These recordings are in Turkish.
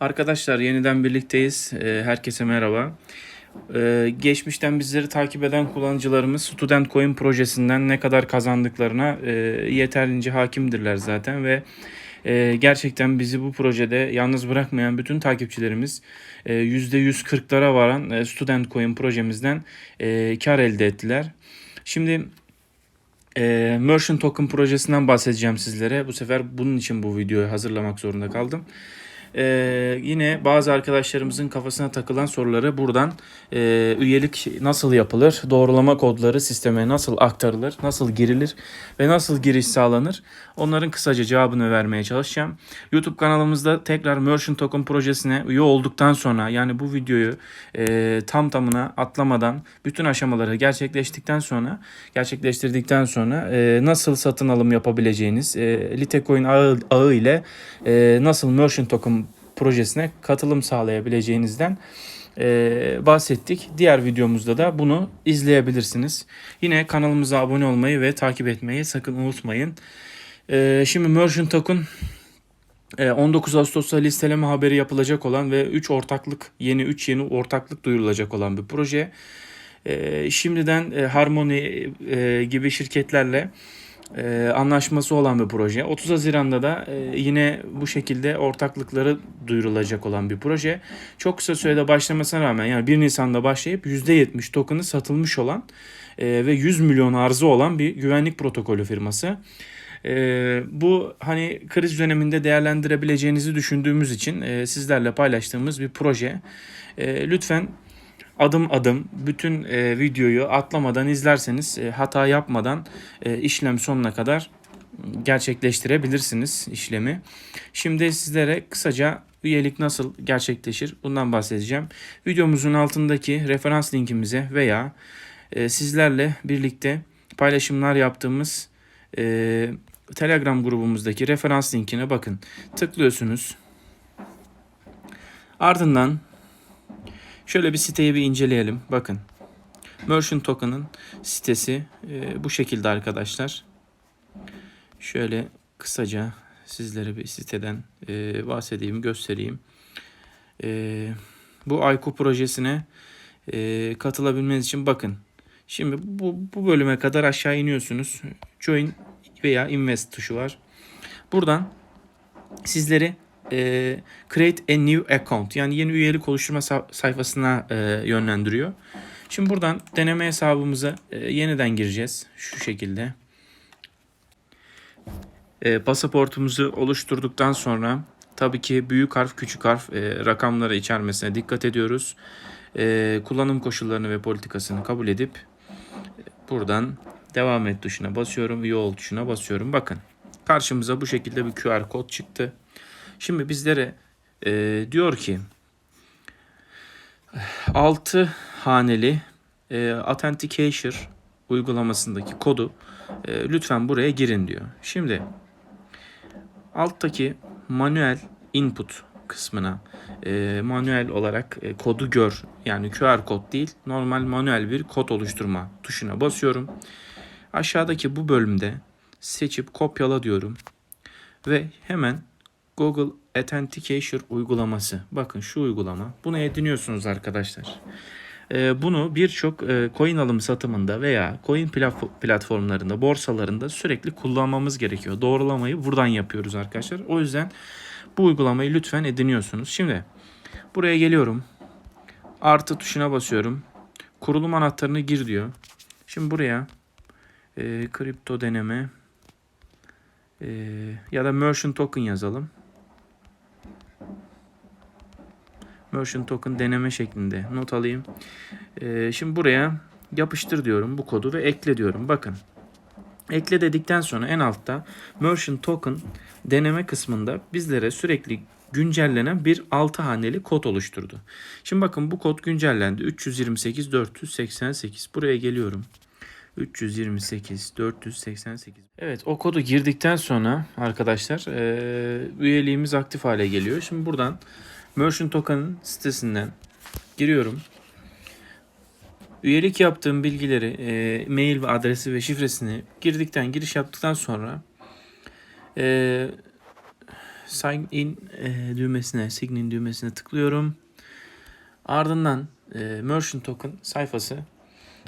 Arkadaşlar yeniden birlikteyiz. Ee, Herkese merhaba. Ee, Geçmişten bizleri takip eden kullanıcılarımız Student Coin projesinden ne kadar kazandıklarına e, yeterince hakimdirler zaten ve e, gerçekten bizi bu projede yalnız bırakmayan bütün takipçilerimiz e, %140'lara varan e, Student Coin projemizden kar elde ettiler. Şimdi e, Merchant Token projesinden bahsedeceğim sizlere. Bu sefer bunun için bu videoyu hazırlamak zorunda kaldım. Ee, yine bazı arkadaşlarımızın kafasına takılan soruları buradan e, üyelik nasıl yapılır, doğrulama kodları sisteme nasıl aktarılır, nasıl girilir ve nasıl giriş sağlanır onların kısaca cevabını vermeye çalışacağım. YouTube kanalımızda tekrar Merchant Token projesine üye olduktan sonra yani bu videoyu e, tam tamına atlamadan bütün aşamaları gerçekleştikten sonra gerçekleştirdikten sonra e, nasıl satın alım yapabileceğiniz e, Litecoin ağı, ağı ile e, nasıl Merchant Token projesine katılım sağlayabileceğinizden e, bahsettik. Diğer videomuzda da bunu izleyebilirsiniz. Yine kanalımıza abone olmayı ve takip etmeyi sakın unutmayın. E, şimdi Merchant Token e, 19 Ağustos'ta listeleme haberi yapılacak olan ve 3 ortaklık yeni 3 yeni ortaklık duyurulacak olan bir proje. E, şimdiden e, Harmony gibi şirketlerle e, anlaşması olan bir proje. 30 Haziran'da da e, yine bu şekilde ortaklıkları duyurulacak olan bir proje. Çok kısa sürede başlamasına rağmen yani 1 Nisan'da başlayıp %70 token'ı satılmış olan e, ve 100 milyon arzı olan bir güvenlik protokolü firması. E, bu hani kriz döneminde değerlendirebileceğinizi düşündüğümüz için e, sizlerle paylaştığımız bir proje. E, lütfen adım adım bütün e, videoyu atlamadan izlerseniz e, hata yapmadan e, işlem sonuna kadar gerçekleştirebilirsiniz işlemi. Şimdi sizlere kısaca üyelik nasıl gerçekleşir bundan bahsedeceğim. Videomuzun altındaki referans linkimize veya e, sizlerle birlikte paylaşımlar yaptığımız e, Telegram grubumuzdaki referans linkine bakın. Tıklıyorsunuz. Ardından Şöyle bir siteyi bir inceleyelim. Bakın. Merchant Token'ın sitesi e, bu şekilde arkadaşlar. Şöyle kısaca sizlere bir siteden e, bahsedeyim, göstereyim. E, bu Ayku projesine e, katılabilmeniz için bakın. Şimdi bu, bu bölüme kadar aşağı iniyorsunuz. Join veya Invest tuşu var. Buradan sizleri e, create a new account yani yeni üyelik oluşturma sayfasına e, yönlendiriyor. Şimdi buradan deneme hesabımıza e, yeniden gireceğiz şu şekilde. E, pasaportumuzu oluşturduktan sonra tabii ki büyük harf küçük harf e, rakamları içermesine dikkat ediyoruz. E, kullanım koşullarını ve politikasını kabul edip e, buradan devam et tuşuna basıyorum. Üye ol tuşuna basıyorum. Bakın karşımıza bu şekilde bir QR kod çıktı. Şimdi bizlere e, diyor ki 6 haneli e, Authentication uygulamasındaki kodu e, lütfen buraya girin diyor. Şimdi alttaki manuel input kısmına e, manuel olarak e, kodu gör yani QR kod değil normal manuel bir kod oluşturma tuşuna basıyorum. Aşağıdaki bu bölümde seçip kopyala diyorum ve hemen Google Authentication uygulaması. Bakın şu uygulama. Bunu ediniyorsunuz arkadaşlar. Ee, bunu birçok e, coin alım satımında veya coin platformlarında, borsalarında sürekli kullanmamız gerekiyor. Doğrulamayı buradan yapıyoruz arkadaşlar. O yüzden bu uygulamayı lütfen ediniyorsunuz. Şimdi buraya geliyorum. Artı tuşuna basıyorum. Kurulum anahtarını gir diyor. Şimdi buraya e, kripto deneme e, ya da merchant token yazalım. Merchant Token deneme şeklinde not alayım. Ee, şimdi buraya yapıştır diyorum bu kodu ve ekle diyorum. Bakın ekle dedikten sonra en altta Merchant Token deneme kısmında bizlere sürekli güncellenen bir 6 haneli kod oluşturdu. Şimdi bakın bu kod güncellendi. 328 488. Buraya geliyorum. 328 488. Evet o kodu girdikten sonra arkadaşlar e, üyeliğimiz aktif hale geliyor. Şimdi buradan Merchant Token'ın sitesinden giriyorum. Üyelik yaptığım bilgileri, e, mail ve adresi ve şifresini girdikten, giriş yaptıktan sonra e, sign in e, düğmesine, sign in düğmesine tıklıyorum. Ardından e, merchant token sayfası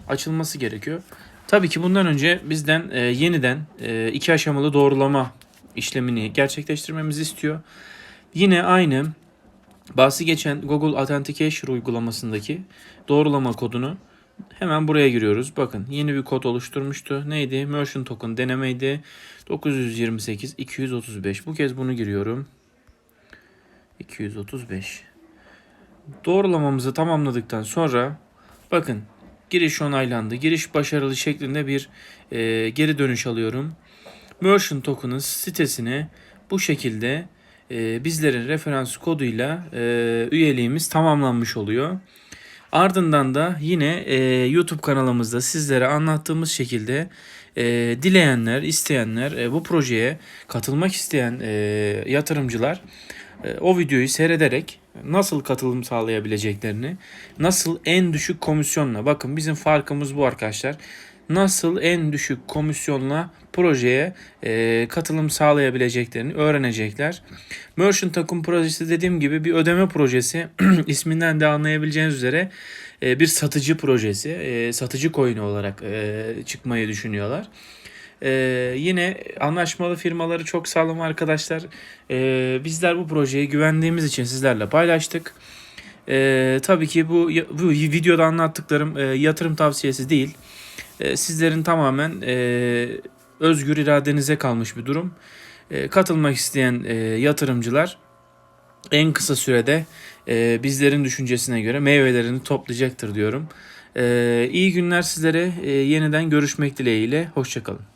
açılması gerekiyor. Tabii ki bundan önce bizden e, yeniden e, iki aşamalı doğrulama işlemini gerçekleştirmemizi istiyor. Yine aynı bahsi geçen Google Authentication uygulamasındaki doğrulama kodunu hemen buraya giriyoruz. Bakın yeni bir kod oluşturmuştu. Neydi? Merchant token denemeydi. 928 235. Bu kez bunu giriyorum. 235. Doğrulamamızı tamamladıktan sonra bakın giriş onaylandı. Giriş başarılı şeklinde bir e, geri dönüş alıyorum. Merchant Token'ın sitesine bu şekilde e, bizlerin referans koduyla e, üyeliğimiz tamamlanmış oluyor. Ardından da yine e, YouTube kanalımızda sizlere anlattığımız şekilde e, dileyenler, isteyenler, e, bu projeye katılmak isteyen e, yatırımcılar e, o videoyu seyrederek nasıl katılım sağlayabileceklerini, nasıl en düşük komisyonla, bakın bizim farkımız bu arkadaşlar. Nasıl en düşük komisyonla projeye e, katılım sağlayabileceklerini öğrenecekler. Merchant Token projesi dediğim gibi bir ödeme projesi. isminden de anlayabileceğiniz üzere e, bir satıcı projesi. E, satıcı coin olarak e, çıkmayı düşünüyorlar. Ee, yine anlaşmalı firmaları çok sağlam arkadaşlar. Ee, bizler bu projeyi güvendiğimiz için sizlerle paylaştık. Ee, tabii ki bu, bu videoda anlattıklarım e, yatırım tavsiyesi değil. Ee, sizlerin tamamen e, özgür iradenize kalmış bir durum. Ee, katılmak isteyen e, yatırımcılar en kısa sürede e, bizlerin düşüncesine göre meyvelerini toplayacaktır diyorum. Ee, iyi günler sizlere. Yeniden görüşmek dileğiyle. Hoşçakalın.